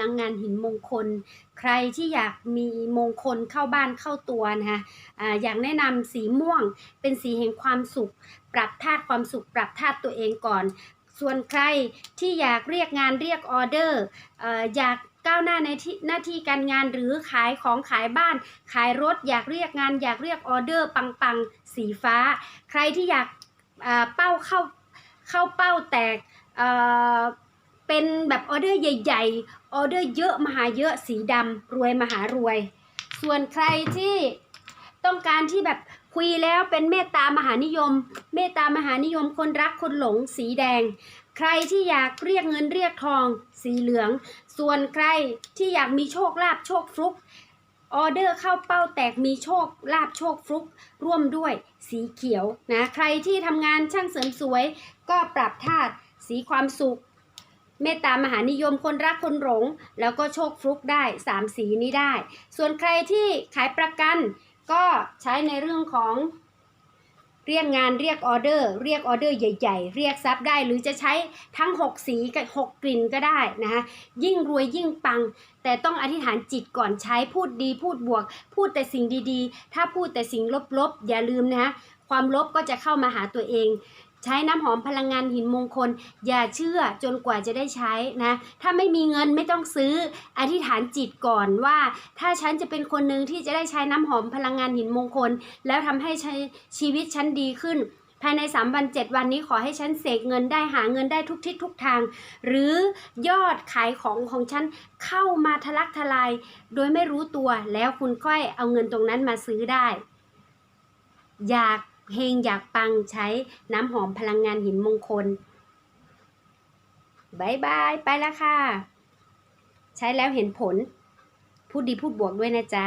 ลังงานหินมงคล ใครที่อยากมีมงคลเข้าบ้านเข้าตัวนะคะอ่าอยากแนะนำสีม่วงเป็นสีแห่งความสุข ปรับธาตุความสุข ปรับธาตุตัวเองก่อน ส่วนใครที่อยากเรียกงานเรียกออเดอร์ออยากก้าวหน้าในที่หน้าที่การงานหรือขายของขายบ้าน ขายรถ อยากเรียกงาน อยากเรียกออเดอร์ปังๆสีฟ้า ใครที่อยากเป้าเข้าเข้าเป้าแตก เป็นแบบออเดอร์ใหญ่ ๆ ออเดอร์เยอะมหาเยอะสีดำรวยมหารวย ส่วนใครที่ต้องการที่แบบคุยแล้วเป็นเมตตามหานิยม เมตตามหานิยมคนรักคนหลงสีแดง ใครที่อยากเรียกเงินเรียกทองสีเหลือง ส่วนใครที่อยากมีโชคลาภโชคฟลุกออเดอร์เข้าเป้าแตกมีโชคลาภโชคฟลุก ร่วมด้วยสีเขียวนะ ใครที่ทำงานช่างเสริมสวย ก็ปรับธาตุสีความสุข เมตตามหานิยมคนรักคนหลง แล้วก็โชคฟลุกได้สามสีนี้ได้ ส่วนใครที่ขายประกันก็ใช้ในเรื่องของเรียกงานเรียกออเดอร์ เรียกออเดอร์ใหญ่ๆ เรียกทรัพย์ได้ หรือจะใช้ทั้ง 6 สีกับ6กลิ่นก็ได้นะคะยิ่งรวยยิ่งปัง แต่ต้องอธิษฐานจิตก่อนใช้พูดดีพูดบวก พูดแต่สิ่งดีๆ ถ้าพูดแต่สิ่งลบๆ อย่าลืมนะคะความลบก็จะเข้ามาหาตัวเอง ใช้น้ำหอมพลังงานหินมงคล อย่าเชื่อจนกว่าจะได้ใช้นะ ถ้าไม่มีเงินไม่ต้องซื้อ อธิษฐานจิตก่อนว่า ถ้าฉันจะเป็นคนหนึ่งที่จะได้ใช้น้ำหอมพลังงานหินมงคล แล้วทำให้ช้ชีวิตฉันดีขึ้นภายใน 3 วัน 7 วันนี้ขอให้ฉันเสกเงินได้หาเงินได้ทุกทิศทุกทาง หรือยอดขายของของฉันเข้ามาทะลักทลาย โดยไม่รู้ตัวแล้วคุณค่อยเอาเงินตรงนั้นมาซื้อได้ อยาก เฮงอยากปังใช้น้ำหอมพลังงานหินมงคลบายบายไปแล้วค่ะ ใช้แล้วเห็นผล พูดดีพูดบวกด้วยนะจ๊ะ